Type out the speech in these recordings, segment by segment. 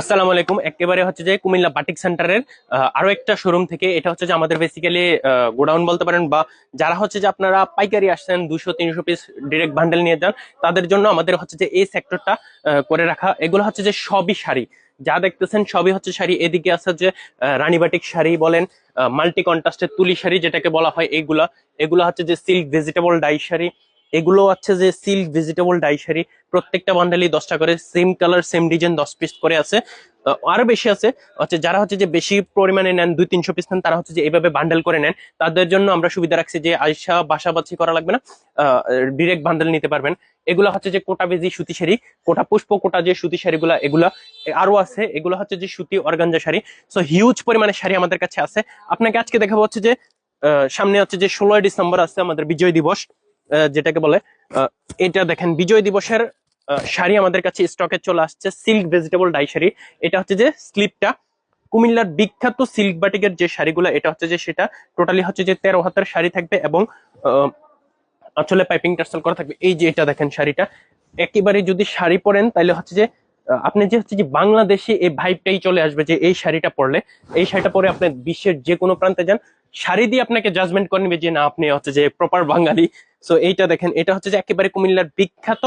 আসসালামু আলাইকুম। একেবারে হচ্ছে যে কুমিল্লা বাটিক সেন্টারের আরও একটা শোরুম থেকে এটা হচ্ছে যে আমাদের বেসিক্যালি গোডাউন বলতে পারেন বা যারা হচ্ছে যে আপনারা পাইকারি আসছেন দুশো তিনশো পিস ডিরেক্ট বান্ডেল নিয়ে যান, তাদের জন্য আমাদের হচ্ছে যে এই সেক্টরটা করে রাখা। এগুলো হচ্ছে যে সবই শাড়ি। যা দেখতেছেন সবই হচ্ছে শাড়ি। এদিকে আছে যে রানীবাটিক শাড়ি বলেন মাল্টি কন্ট্রাস্টের তুলি শাড়ি যেটাকে বলা হয়, এগুলা। এগুলো হচ্ছে যে সিল্ক ভেজিটেবল ডাই শাড়ি। এগুলো হচ্ছে যে সিল্ক ভেজিটেবল ডাই শাড়ি, প্রত্যেকটা বান্ডেলই দশটা করে সেম কালার সেম ডিজাইন দশ পিস করে আছে। আরও বেশি আছে, হচ্ছে যারা হচ্ছে যে বেশি পরিমাণে নেন, দুই, তিনশো পিস নেন, তারা হচ্ছে যে এইভাবে বান্ডেল করে নেন, তাদের জন্য আমরা সুবিধা রাখছি যে আয়সা বাসাবাছি করা লাগবে না ডিরেক্ট বান্ডেল নিতে পারবেন। এগুলো হচ্ছে যে কোটা বেজি সুতি শাড়ি, কোটা পুষ্প কোটা যে সুতি শাড়িগুলা, এগুলা আরও আছে, এগুলো হচ্ছে যে সুতি অর্গানজা শাড়ি। সো হিউজ পরিমাণে শাড়ি আমাদের কাছে আছে। আপনাকে আজকে দেখাবো হচ্ছে যে সামনে হচ্ছে যে ষোলোই ডিসেম্বর আছে আমাদের বিজয় দিবস। যেটাকে বলে এটা দেখেন, বিজয় দিবসের শাড়ি আমাদের কাছে স্টকে চলে আসছে সিল্ক ভেজিটেবল ডাই শাড়ি। এটা হচ্ছে যে স্লিপটা কুমিল্লার বিখ্যাত সিল্ক বাটিকের যে শাড়িগুলো, এটা হচ্ছে যে সেটা। টোটালি হচ্ছে যে তেরো হাতের শাড়ি থাকবে এবং আঁচলে পাইপিং টার্সেল করা থাকবে। এই যে এটা দেখেন শাড়িটা। একেবারে যদি শাড়ি পরেন তাহলে হচ্ছে যে আপনি যে হচ্ছে যে বাংলাদেশে এই ভাইবটাই চলে আসবে যে এই শাড়িটা পরলে, এই শাড়িটা পরে আপনি বিশ্বের যে কোনো প্রান্তে যান, শাড়ি দিয়ে আপনাকে জাজমেন্ট করে নেবে যে না, আপনি হচ্ছে যে প্রপার বাঙালি। সো এইটা দেখেন, এটা হচ্ছে যে একেবারে কুমিল্লার বিখ্যাত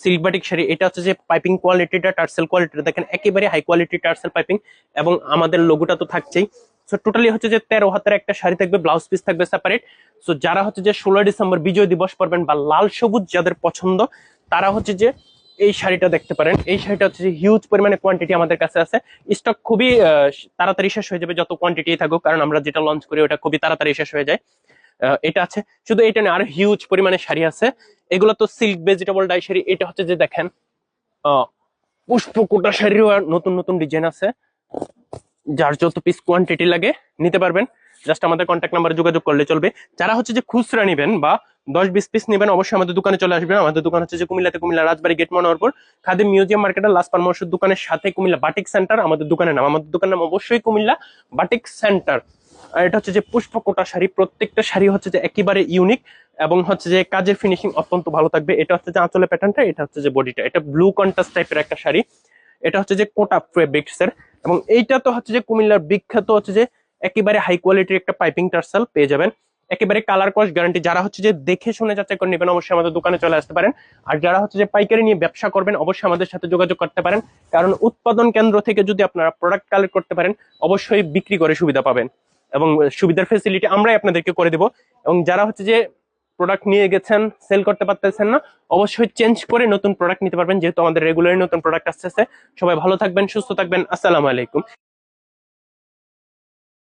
সিল্ক বাটিক শাড়ি। এটা হচ্ছে যে পাইপিং কোয়ালিটিটা টার্সেল কোয়ালিটিটা দেখেন, একেবারে হাই কোয়ালিটি টার্সেল পাইপিং এবং আমাদের লোগোটা তো থাকছেই। সো টোটালি হচ্ছে যে তেরো হাতের একটা শাড়ি থাকবে ব্লাউজ পিস থাকবে সেপারেট সো যারা হচ্ছে যে ষোলোই ডিসেম্বর বিজয় দিবস পড়বেন বা লাল সবুজ যাদের পছন্দ, তারা হচ্ছে যে এই শাড়িটা দেখতে পারেন। এই শাড়িটা হচ্ছে হিউজ পরিমাণে কোয়ান্টিটি আমাদের কাছে আছে। স্টক খুবই তাড়াতাড়ি শেষ হয়ে যাবে যত কোয়ান্টিটি থাকুক, কারণ আমরা যেটা লঞ্চ করি ওটা খুবই তাড়াতাড়ি শেষ হয়ে যায়। এটা আছে। শুধু এটা না, আরও হিউজ পরিমাণে শাড়ি আছে। এগুলো তো সিল্ক ভেজিটেবল ডাই শাড়ি, এটা হচ্ছে যে দেখেন পুষ্পকোটা শাড়িরও আর নতুন নতুন ডিজাইন আছে। যার যত পিস কোয়ান্টিটি লাগে, নিতে পারবেন। জাস্ট আমাদের কন্ট্যাক্ট নাম্বারে যোগাযোগ করলে চলবে। যারা হচ্ছে যে খুচরা নেবেন বা দশ বিশ পিস নেবেন, অবশ্যই আমাদের দোকানে চলে আসবেন। আমাদের দোকান হচ্ছে যে কুমিল্লাতে, কুমিল্লা রাজবাড়ি গেট মনোহরপুর খাদিম মিউজিয়াম মার্কেটের লাস্ট পারমর্শের দোকানের সাথে কুমিল্লা বাটিক সেন্টার আমাদের দোকানের নাম। আমাদের দোকানের নাম অবশ্যই কুমিল্লা বাটিক সেন্টার আর এটা হচ্ছে যে পুষ্পকোটা শাড়ি, প্রত্যেকটা শাড়ি হচ্ছে যে একেবারে ইউনিক এবং হচ্ছে যে কাজের ফিনিশিং অত্যন্ত ভালো থাকবে। এটা হচ্ছে যে আঁচলের প্যাটার্নটা এটা হচ্ছে যে বডিটা। এটা ব্লু কন্ট্রাস্ট টাইপের একটা শাড়ি। এটা হচ্ছে যে কোটা ফেব্রিক্স এর। এবং এইটা তো হচ্ছে যে কুমিল্লার বিখ্যাত হচ্ছে যে একেবারে হাই কোয়ালিটির একটা পাইপিং টার্সাল পেয়ে যাবেন। একেবারে কালার কস্ট গ্যারান্টি যারা হচ্ছে যে দেখে শুনে যাচাই করে নেবেন, অবশ্যই আমাদের দোকানে চলে আসতে পারেন। আর যারা হচ্ছে যে পাইকারি নিয়ে ব্যবসা করবেন, অবশ্যই আমাদের সাথে যোগাযোগ করতে পারেন। কারণ উৎপাদন কেন্দ্র থেকে যদি আপনারা প্রোডাক্ট কালেক্ট করতে পারেন, অবশ্যই বিক্রি করে সুবিধা পাবেন। এবং সুবিধার ফেসিলিটি আমরাই আপনাদেরকে করে দেব। এবং যারা হচ্ছে যে প্রোডাক্ট নিয়ে গেছেন সেল করতে পারতেছেন না, অবশ্যই চেঞ্জ করে নতুন প্রোডাক্ট নিতে পারবেন। যেহেতু আমাদের রেগুলারই নতুন প্রোডাক্ট আসতেছে। সবাই ভালো থাকবেন, সুস্থ থাকবেন। আসসালামু আলাইকুম।